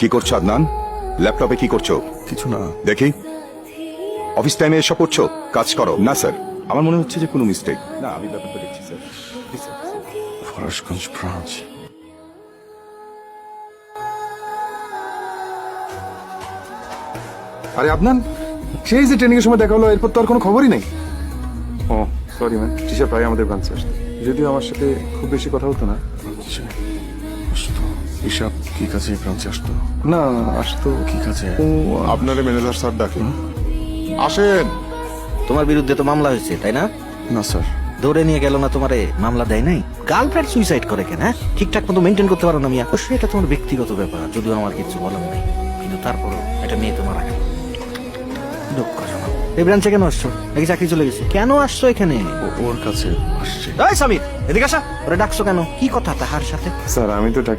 কি করছ আদনান? ল্যাপটপে কি করছ? কিছু না। দেখি। অফিস টাইমে এসব করছ? কাজ করো। না স্যার। আমার মনে হচ্ছে যে কোনো মিস্টেক না আমি ব্যাপারটা দেখছি স্যার। ফরাসগঞ্জ ব্রাঞ্চ আরে আপনার সেই যে ট্রেনিং এর সময় দেখা হলো এরপর তো আর কোনো খবরই নেই। ও সরি ম্যাম টিচার প্রায় আমাদের ব্রাঞ্চে আসতো। যদিও আমার সাথে খুব বেশি কথা হতো না। আচ্ছা, আসতো হিসাব কি কাজে ব্রাঞ্চে আসতো? না আসতো কি ও আপনারে ম্যানেজার স্যার ডাকে। আসেন। তোমার বিরুদ্ধে তো মামলা হয়েছে তাই না? না স্যার। ধরে নিয়ে গেল না তোমারে মামলা দেয় নাই? গার্লফ্রেন্ড সুইসাইড করে কেন হ্যাঁ? ঠিকঠাক মতো মেনটেন করতে পারো না মিয়া। অবশ্যই এটা তোমার ব্যক্তিগত ব্যাপার যদিও আমার কিছু বলার নাই। কিন্তু তারপরও এটা মেয়ে তোমার আগে দুঃখজনক এই ব্রাঞ্চে কেন আসছো? নাকি চাকরি চলে গেছে? কেন আসছো এখানে? ও- ওর কাছে আসছে। এই সামির এদিকে আসা। ওরা ডাকছো কেন? কি কথা তাহার সাথে? স্যার আমি তো ডাকি